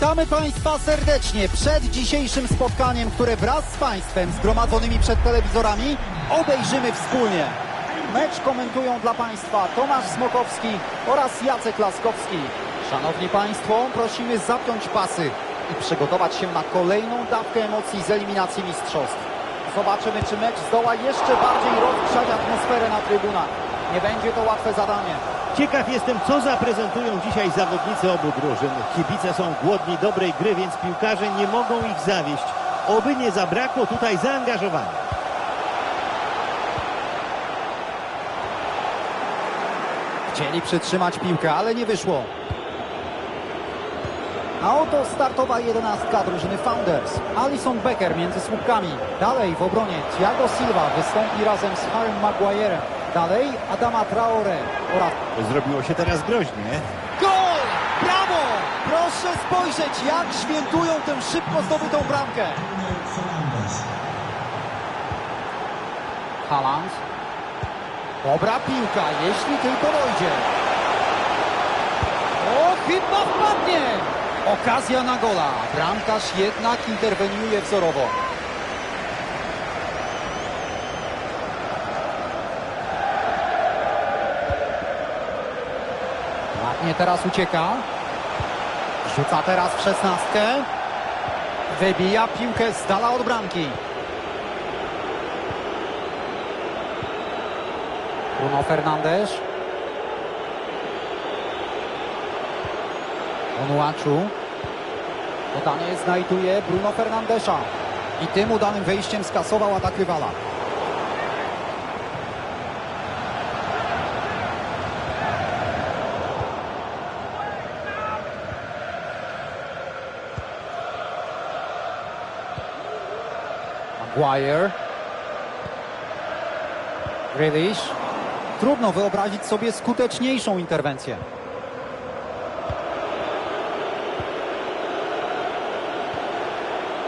Witamy Państwa serdecznie przed dzisiejszym spotkaniem, które wraz z Państwem zgromadzonymi przed telewizorami obejrzymy wspólnie. Mecz komentują dla Państwa Tomasz Smokowski oraz Jacek Laskowski. Szanowni Państwo, prosimy zapiąć pasy i przygotować się na kolejną dawkę emocji z eliminacji mistrzostw. Zobaczymy, czy mecz zdoła jeszcze bardziej rozgrzać atmosferę na trybunach. Nie będzie to łatwe zadanie. Ciekaw jestem, co zaprezentują dzisiaj zawodnicy obu drużyn. Kibice są głodni dobrej gry, więc piłkarze nie mogą ich zawieść. Oby nie zabrakło tutaj zaangażowania. Chcieli przytrzymać piłkę, ale nie wyszło. A oto startowa jedenastka drużyny Founders. Alison Becker między słupkami. Dalej w obronie Thiago Silva wystąpi razem z Harrym Maguirem. Dalej Adama Traore oraz Zrobiło się teraz groźnie. Gol! Brawo! Proszę spojrzeć, jak świętują tę szybko zdobytą bramkę. Haaland. Dobra piłka, jeśli tylko dojdzie. O, chyba wpadnie! Okazja na gola. Bramkarz jednak interweniuje wzorowo. Ładnie teraz ucieka. Rzuca teraz w szesnastkę. Wybija piłkę z dala od bramki. Bruno Fernandes. Onuaczu. Podanie znajduje Bruno Fernandesza. I tym udanym wejściem skasował atak rywala. Maguire. Grealish. Trudno wyobrazić sobie skuteczniejszą interwencję.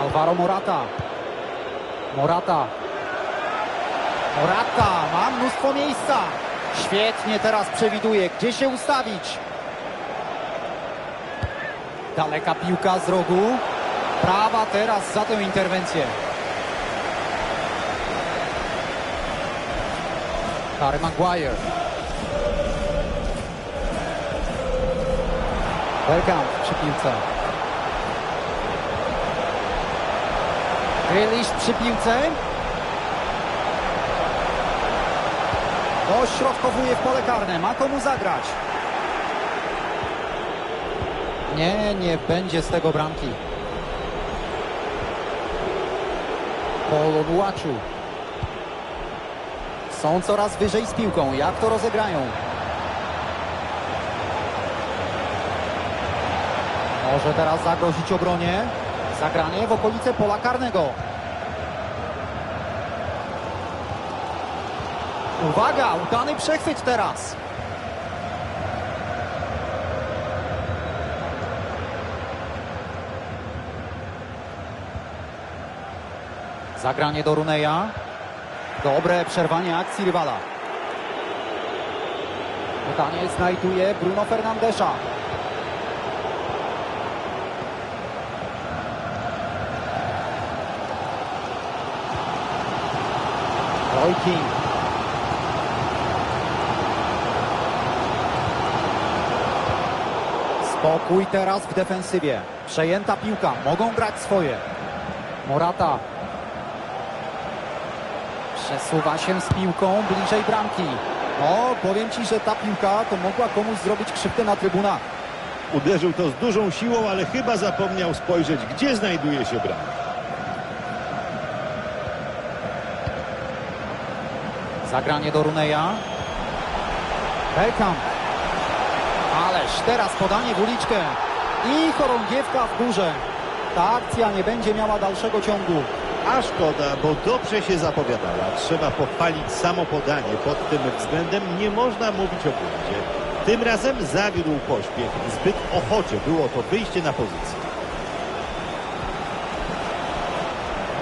Alvaro Morata. Morata. Morata ma mnóstwo miejsca. Świetnie teraz przewiduje, gdzie się ustawić. Daleka piłka z rogu. Prawa teraz za tę interwencję. Harry Maguire. Bergkamp przy piłce. Grealish przy piłce. Dośrodkowuje w pole karne. Ma komu zagrać. Nie, nie będzie z tego bramki. Paul Onuachu. Są coraz wyżej z piłką. Jak to rozegrają? Może teraz zagrozić obronie. Zagranie w okolice pola karnego. Uwaga, udany przechwyt teraz. Zagranie do Runeja. Dobre przerwanie akcji rywala. Pytanie znajduje Bruno Fernandesza. Roy King. Spokój teraz w defensywie. Przejęta piłka. Mogą grać swoje. Morata. Przesuwa się z piłką bliżej bramki. No, powiem Ci, że ta piłka to mogła komuś zrobić krzywdę na trybunach. Uderzył to z dużą siłą, ale chyba zapomniał spojrzeć, gdzie znajduje się bramka. Zagranie do Runeja. Beckham. Ależ teraz podanie w uliczkę. I chorągiewka w górze. Ta akcja nie będzie miała dalszego ciągu. A szkoda, bo dobrze się zapowiadała. Trzeba pochwalić samo podanie. Pod tym względem nie można mówić o błędzie. Tym razem zawiódł pośpiech. Zbyt ochocie było to wyjście na pozycję.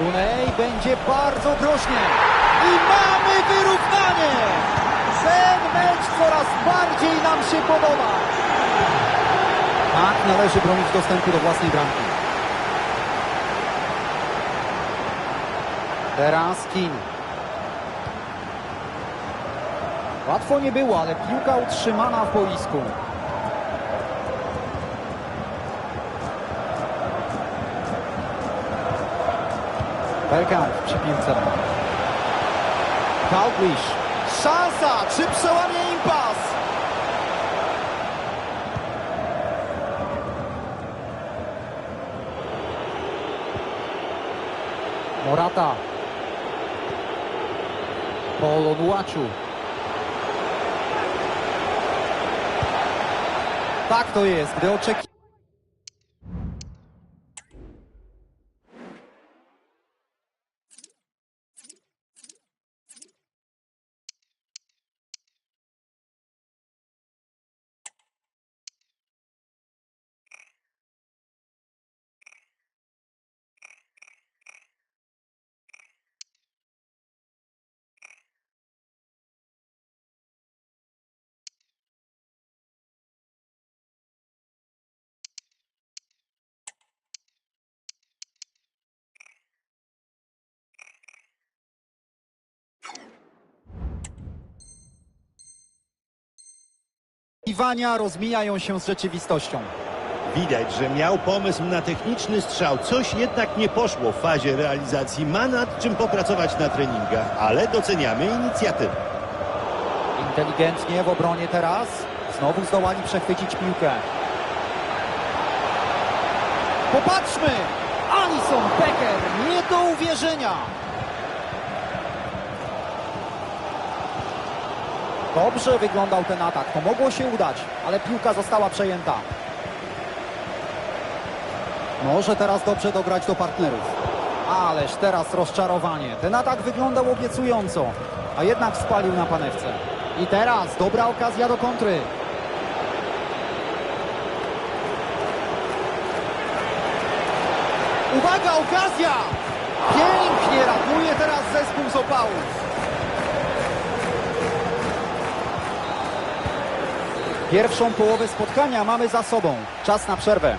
Runej będzie bardzo groźnie. I mamy wyrównanie! Ten mecz coraz bardziej nam się podoba. Tak, należy bronić dostępu do własnej bramki. Teraz Kin. Łatwo nie było, ale piłka utrzymana w boisku. Bergkamp przy piłce. Dalglish. Szansa! Czy przełamie impas? Morata. Paul Onuachu. Tak to jest, gdy oczeki... Iwania rozmijają się z rzeczywistością. Widać, że miał pomysł na techniczny strzał. Coś jednak nie poszło w fazie realizacji. Ma nad czym popracować na treningach, ale doceniamy inicjatywę. Inteligentnie w obronie teraz. Znowu zdołali przechwycić piłkę. Popatrzmy! Alison Becker, nie do uwierzenia! Dobrze wyglądał ten atak, to mogło się udać, ale piłka została przejęta. Może teraz dobrze dograć do partnerów. Ależ teraz rozczarowanie. Ten atak wyglądał obiecująco, a jednak spalił na panewce. I teraz dobra okazja do kontry. Uwaga, okazja! Pięknie ratuje teraz zespół z opału. Pierwszą połowę spotkania mamy za sobą. Czas na przerwę.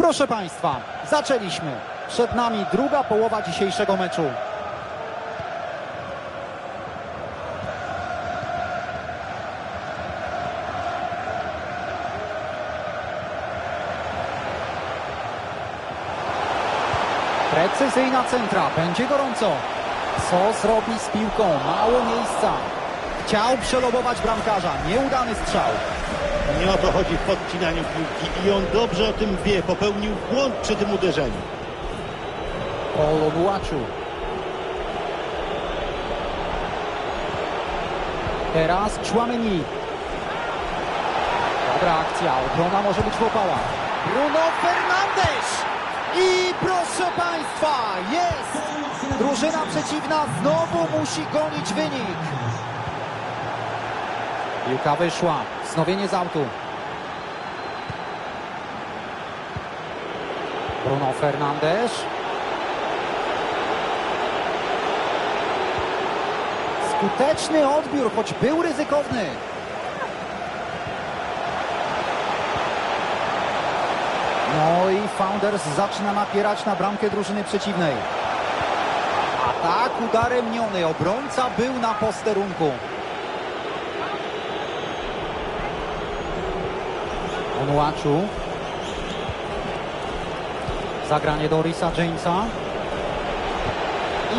Proszę Państwa, zaczęliśmy. Przed nami druga połowa dzisiejszego meczu. Precyzyjna centra, będzie gorąco. Co zrobi z piłką? Mało miejsca. Chciał przelobować bramkarza, nieudany strzał. Nie o to chodzi w podcinaniu piłki i on dobrze o tym wie. Popełnił błąd przy tym uderzeniu. Paul Onuachu. Teraz Chouameni. Dobra akcja, obrona może być w opałach. Bruno Fernandes! I proszę Państwa, jest! Drużyna przeciwna znowu musi gonić wynik. Piłka wyszła, wznowienie z autu. Bruno Fernandes. Skuteczny odbiór, choć był ryzykowny. No i Founders zaczyna napierać na bramkę drużyny przeciwnej. Atak udaremniony, obrońca był na posterunku. Onuachu. Zagranie do Risa Jamesa.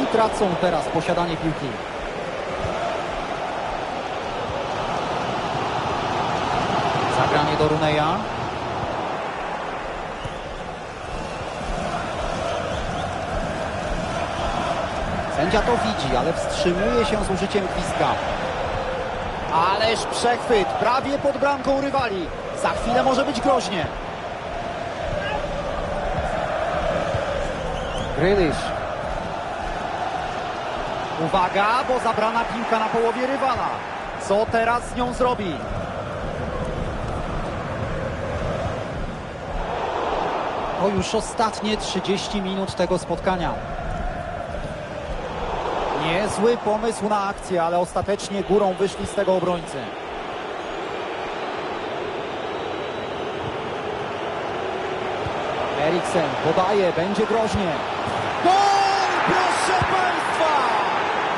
I tracą teraz posiadanie piłki. Zagranie do Runeja. Sędzia to widzi, ale wstrzymuje się z użyciem gwizdka. Ależ przechwyt, prawie pod bramką rywali. Za chwilę może być groźnie. Grealish. Uwaga, bo zabrana piłka na połowie rywala. Co teraz z nią zrobi? To już ostatnie 30 minut tego spotkania. Niezły pomysł na akcję, ale ostatecznie górą wyszli z tego obrońcy. Eriksen podaje, będzie groźnie. Gol, proszę Państwa!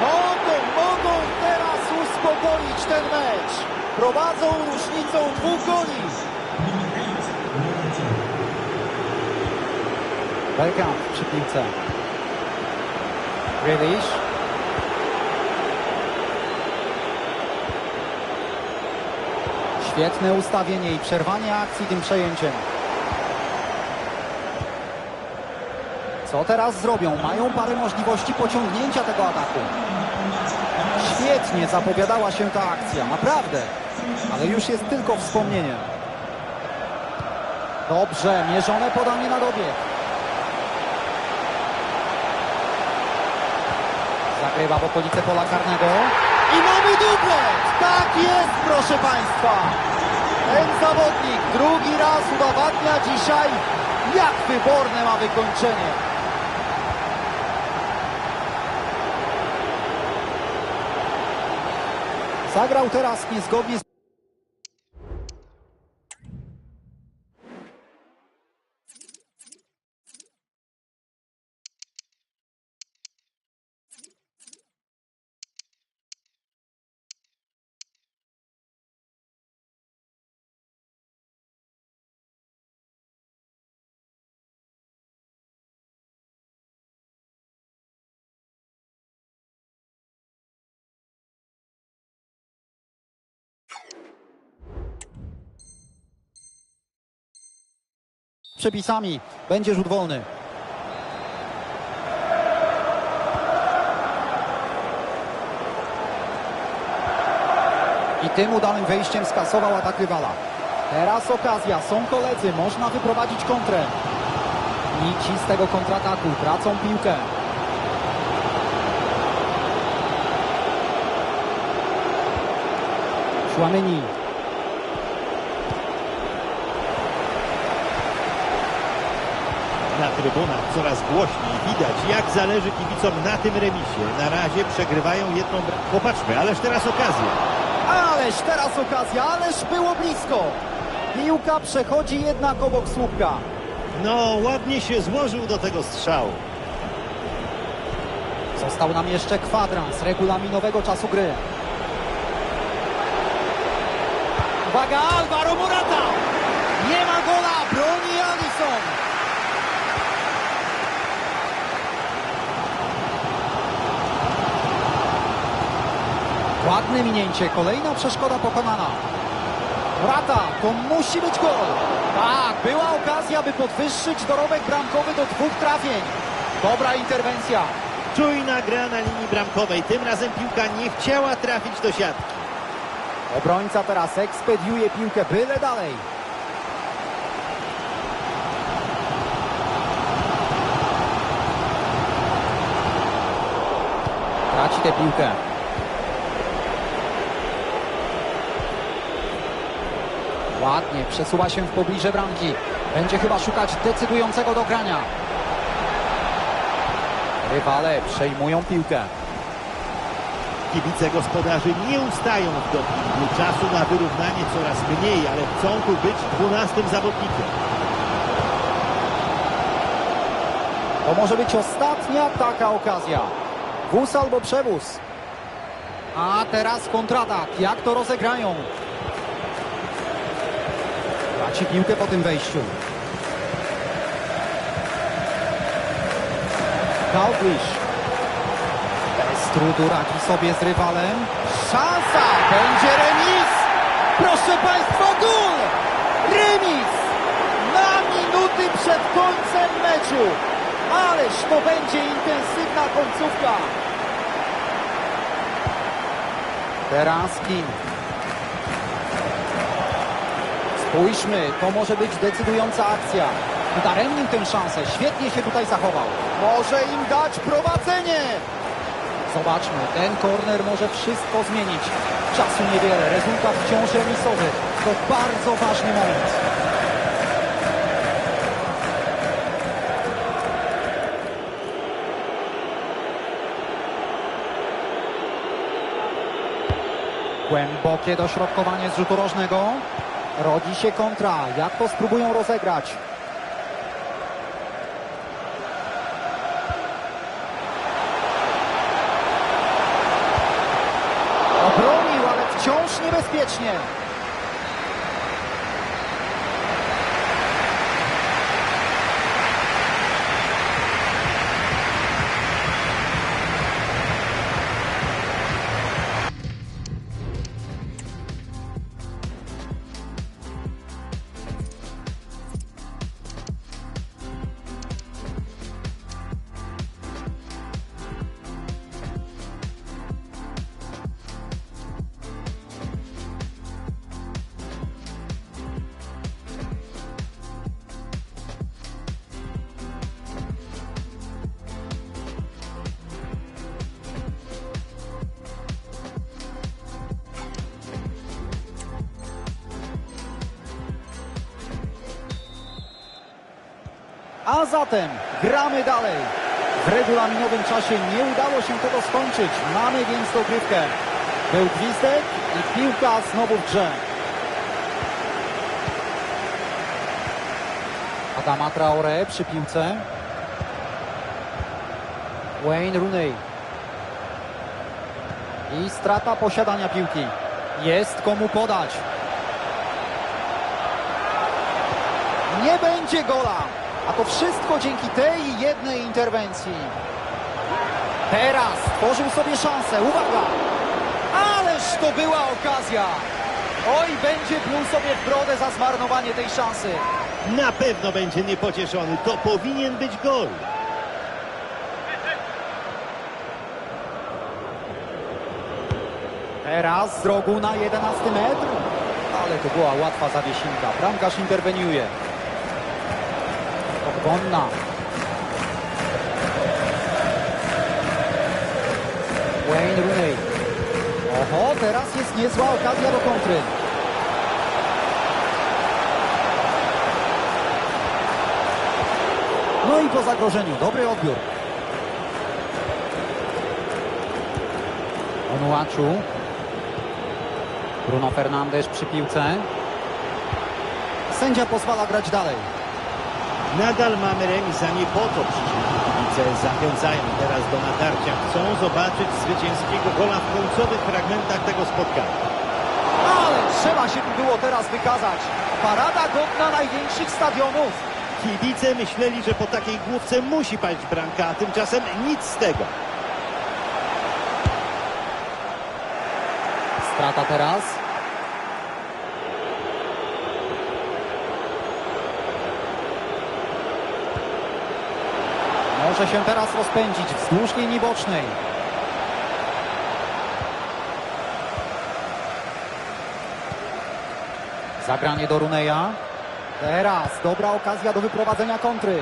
Mogą, mogą teraz uspokoić ten mecz. Prowadzą różnicą dwóch goli. Bergkamp przy piłce. Grealish. Świetne ustawienie i przerwanie akcji tym przejęciem. Co teraz zrobią? Mają parę możliwości pociągnięcia tego ataku. Świetnie zapowiadała się ta akcja, naprawdę. Ale już jest tylko wspomnieniem. Dobrze, mierzone podanie na dobieg. Zagrywa w okolice pola karnego. I mamy dublet! Tak jest, proszę Państwa! Ten zawodnik drugi raz udowadnia dzisiaj, jak wyborne ma wykończenie. Zagrał teraz niezgodnie z przepisami. Będzie rzut wolny. I tym udanym wejściem skasował atak rywala. Teraz okazja, są koledzy, można wyprowadzić kontrę. Nici z tego kontrataku, tracą piłkę. Szłamyni. Na trybunach coraz głośniej widać, jak zależy kibicom na tym remisie. Na razie przegrywają jedną. Popatrzmy, ależ teraz okazja. Ależ teraz okazja, ależ było blisko. Piłka przechodzi jednak obok słupka. No, ładnie się złożył do tego strzału. Został nam jeszcze kwadrans regulaminowego czasu gry. Uwaga, Alvaro Morata! Nie ma gola, broni Alisson. Ładne minięcie, kolejna przeszkoda pokonana. Morata, to musi być gol. Tak, była okazja, by podwyższyć dorobek bramkowy do dwóch trafień. Dobra interwencja. Czujna gra na linii bramkowej. Tym razem piłka nie chciała trafić do siatki. Obrońca teraz ekspediuje piłkę byle dalej. Traci tę piłkę. Ładnie przesuwa się w pobliże bramki. Będzie chyba szukać decydującego dogrania. Rywale przejmują piłkę. Kibice gospodarzy nie ustają w dopingu. Czasu na wyrównanie coraz mniej, ale chcą tu być dwunastym zawodnikiem. To może być ostatnia taka okazja. Wóz albo przewóz. A teraz kontratak. Jak to rozegrają? traci piłkę po tym wejściu. Dalglish. Bez trudu radzi sobie z rywalem. Szansa! Będzie remis! Proszę Państwa, gól! Remis! Na minuty przed końcem meczu. Ależ to będzie intensywna końcówka. Teraz King. Spójrzmy, to może być decydująca akcja. Udaremnił tę szansę, świetnie się tutaj zachował. Może im dać prowadzenie! Zobaczmy, ten korner może wszystko zmienić. Czasu niewiele, rezultat wciąż remisowy. To bardzo ważny moment. Głębokie dośrodkowanie z rzutu rożnego. Rodzi się kontra. Jak to spróbują rozegrać? Obronił, ale wciąż niebezpiecznie. A zatem gramy dalej. W regulaminowym czasie nie udało się tego skończyć. Mamy więc dogrywkę. Był gwizdek i piłka znowu w grze. Adama Traore przy piłce. Wayne Rooney. I strata posiadania piłki. Jest komu podać. Nie będzie gola. A to wszystko dzięki tej jednej interwencji. Teraz tworzył sobie szansę. Uwaga! Ależ to była okazja! Oj, będzie pluł sobie w brodę za zmarnowanie tej szansy. Na pewno będzie niepocieszony. To powinien być gol. Teraz z rogu na 11 metr. Ale to była łatwa zawiesinka. Bramkarz interweniuje. Obwonna. Wayne Rooney. Oho, teraz jest niezła okazja do kontry. No i po zagrożeniu, dobry odbiór. Onuaczu. Bruno Fernandes przy piłce. Sędzia pozwala grać dalej. Nadal mamy remis, a nie po to przyszli kibice. Zachęcają teraz do natarcia. Chcą zobaczyć zwycięskiego gola w końcowych fragmentach tego spotkania. Ale trzeba się tu było teraz wykazać. Parada godna największych stadionów. Kibice myśleli, że po takiej główce musi paść bramka, a tymczasem nic z tego. Strata teraz. Może się teraz rozpędzić wzdłuż linii bocznej. Zagranie do Runeja. Teraz dobra okazja do wyprowadzenia kontry.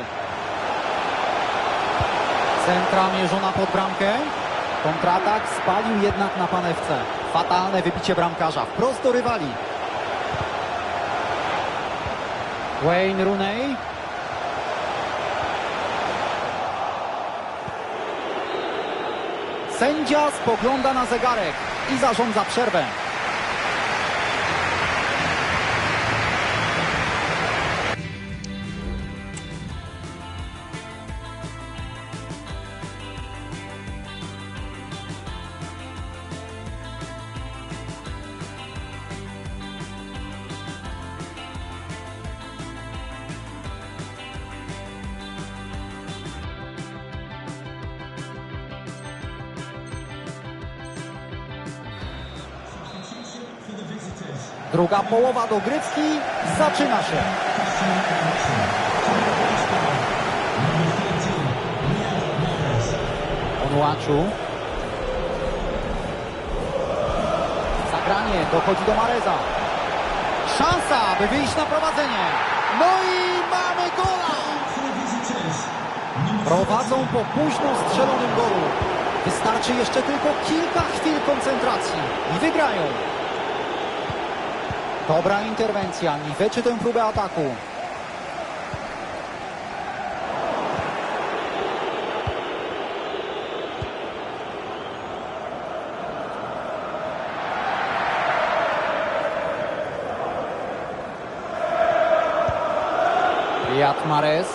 Centra mierzona pod bramkę. Kontratak spalił jednak na panewce. Fatalne wybicie bramkarza. Wprost do rywali. Wayne Rooney. Sędzia spogląda na zegarek i zarządza przerwę. Druga połowa dogrywki zaczyna się. Onuaczu. Zagranie, dochodzi do Mareza. Szansa, by wyjść na prowadzenie. No i mamy gola! Prowadzą po późno strzelonym golu. Wystarczy jeszcze tylko kilka chwil koncentracji i wygrają. Dobra interwencja, niweczy tę próbę ataku. Riyad Mahrez.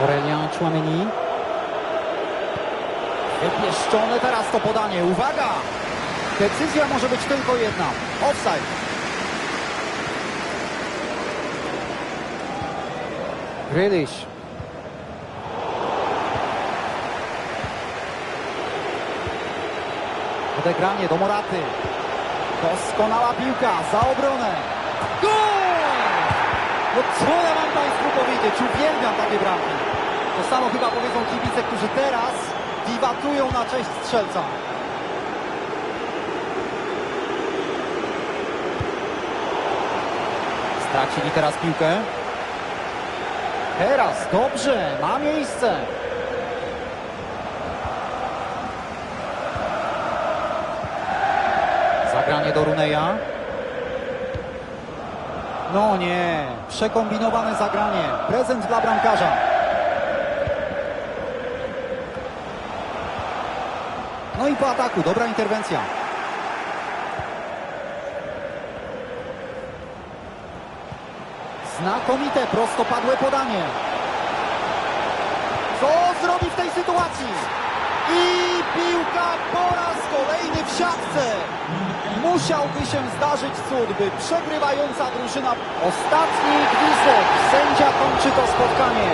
Aurelien Chouameni. Wypieszczone teraz to podanie. Uwaga! Decyzja może być tylko jedna. Offside. Grealish. Odegranie do Moraty. Doskonała piłka za obronę. Gol! No co ja mam Państwu powiedzieć? Uwielbiam takie bramki. To samo chyba powiedzą kibice, którzy teraz wiwatują na cześć strzelca. Stracili teraz piłkę. Teraz, dobrze, ma miejsce. Zagranie do Runeja. No nie, przekombinowane zagranie. Prezent dla bramkarza. No i po ataku, dobra interwencja. Znakomite, prostopadłe podanie. Co zrobi w tej sytuacji? I piłka po raz kolejny w siatce. Musiałby się zdarzyć cud, by przegrywająca drużyna ostatni gwizdek. Sędzia kończy to spotkanie.